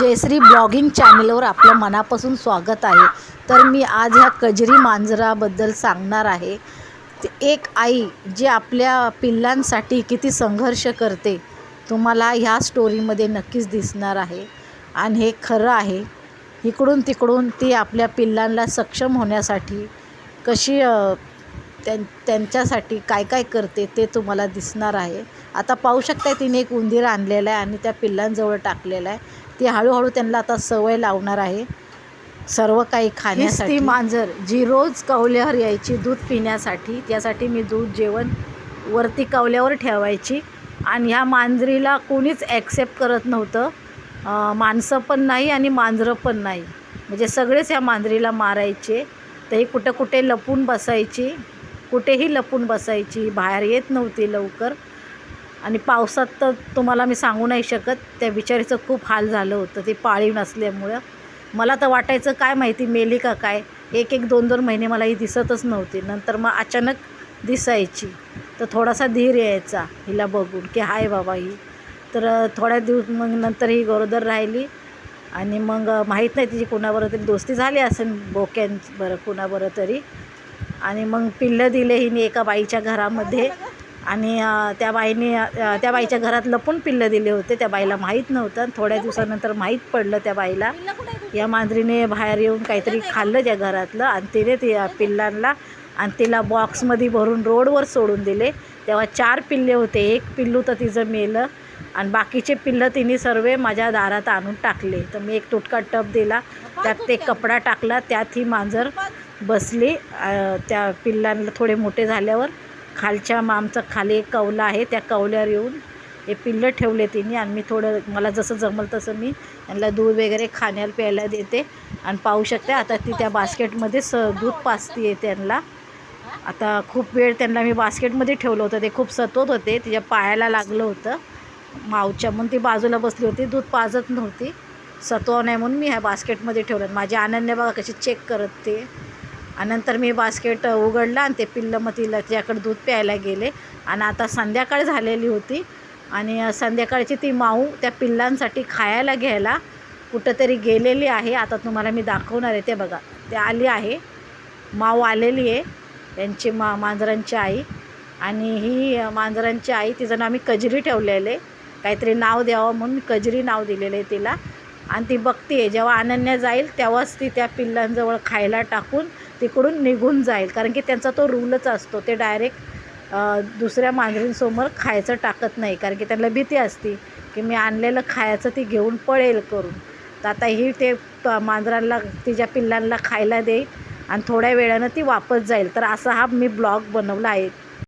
Jayashree blogging चॅनलवर आपलं मनापासून स्वागत आहे. तर मी आज ह्या कजरी मांजराबद्दल सांगणार आहे. एक आई जी आपल्या पिल्लांसाठी किती संघर्ष करते तुम्हाला ह्या स्टोरीमध्ये नक्कीच दिसणार आहे. आणि हे खरं आहे इकडून तिकडून ती आपल्या पिल्लांना सक्षम होण्यासाठी कशी त्यां त्यांच्यासाठी काय काय करते ते तुम्हाला दिसणार आहे. आता पाहू शकताय तिने एक उंदीर आणलेला आहे आणि त्या पिल्लांजवळ टाकलेला आहे. ती हळूहळू त्यांना आता सवय लावणार आहे. सर्व काही खाण्यासाठी ती मांजर जी रोज कवल्यावर यायची दूध पिण्यासाठी त्यासाठी मी दूध जेवण वरती कवल्यावर ठेवायची. आणि ह्या मांजरीला कोणीच ॲक्सेप्ट करत नव्हतं. माणसं पण नाही आणि मांजरं पण नाही. म्हणजे सगळेच ह्या मांजरीला मारायचे. तर ही कुठं कुठे लपून बसायची. कुठेही लपून बसायची. बाहेर येत नव्हती लवकर. आणि पावसात तर तुम्हाला मी सांगू नाही शकत. त्या बिचारीचं खूप हाल झालं होतं. ती पाळीव नसल्यामुळं. मला तर वाटायचं काय माहिती मेली का काय? एक एक दोन दोन महिने मला ही दिसतच नव्हती. नंतर मग अचानक दिसायची. तर थोडासा धीर यायचा हिला बघून की हाय बाबा ही. तर थोड्या दिवस मग नंतर ही गरोदर राहिली. आणि मग माहीत नाही तिची कुणाबरोबर तरी दोस्ती झाली असेल बोक्यां बरं कुणाबरोबर तरी. आणि मग पिल्लं दिले हिने एका बाईच्या घरामध्ये. आणि त्या बाईने त्या बाईच्या घरात लपून पिल्लं दिले होते. त्या बाईला माहीत नव्हतं आणि थोड्या दिवसानंतर माहीत पडलं त्या बाईला. या मांजरीने बाहेर येऊन काहीतरी खाल्लं त्या घरातलं आणि तिने त्या पिल्लांना आणि तिला बॉक्समध्ये भरून रोडवर सोडून दिले. तेव्हा चार पिल्ले होते. एक पिल्लू तर तिचं मेलं आणि बाकीचे पिल्लं तिने सर्व माझ्या दारात आणून टाकले. तर मी एक तुटका टप दिला. त्यात ते कपडा टाकला. त्यात ही मांजर बसली. त्या पिल्लांना थोडे मोठे झाल्यावर खालच्या मग आमचं खाली एक कौला आहे त्या कौल्यावर येऊन हे पिल्लं ठेवले तिने आणि मी थोडं मला जसं जमल तसं मी यांना दूध वगैरे खाण्याला प्यायला देते आणि पाहू शकते. आता ती त्या बास्केटमध्ये स दूध पाजते त्यांना. आता खूप वेळ त्यांना मी बास्केटमध्ये ठेवलं होतं. ते खूप सतवत होते तिच्या पायाला लागलं होतं. मावच्या म्हणून ती बाजूला बसली होती दूध पाजत नव्हती. सत्व नाही म्हणून मी ह्या बास्केटमध्ये ठेवलं. माझी अनन्या बघा कशी चेक करत ते. आणि नंतर मी बास्केट उघडलं आणि ते पिल्लं मग तिला तिच्याकडे दूध प्यायला गेले. आणि आता संध्याकाळ झालेली होती आणि संध्याकाळची ती माऊ त्या पिल्लांसाठी खायला घ्यायला कुठंतरी गेलेली आहे. आता तुम्हाला मी दाखवणार आहे. ते बघा ते आली आहे. माऊ आलेली आहे त्यांची मा मांजरांची आई. आणि ही मांजरांची आई तिचं नाव मी कजरी ठेवलेले काहीतरी नाव द्यावं म्हणून कजरी नाव दिलेलं आहे तिला. आणि ती बघते जेव्हा अनन्या जाईल तेव्हाच ती त्या पिल्लांजवळ खायला टाकून तिकडून निघून जाईल. कारण की त्यांचा तो रूलच असतो. ते डायरेक्ट दुसऱ्या मांजरींसमोर खायचं टाकत नाही. कारण की त्यांना भीती असते की मी आणलेलं खायचं ती घेऊन पळेल करून. तर आता ही ते प- मांजरांना तिच्या पिल्लांना खायला देईल आणि थोड्या वेळानं ती वापस जाईल. तर असा हा मी ब्लॉग बनवला आहे.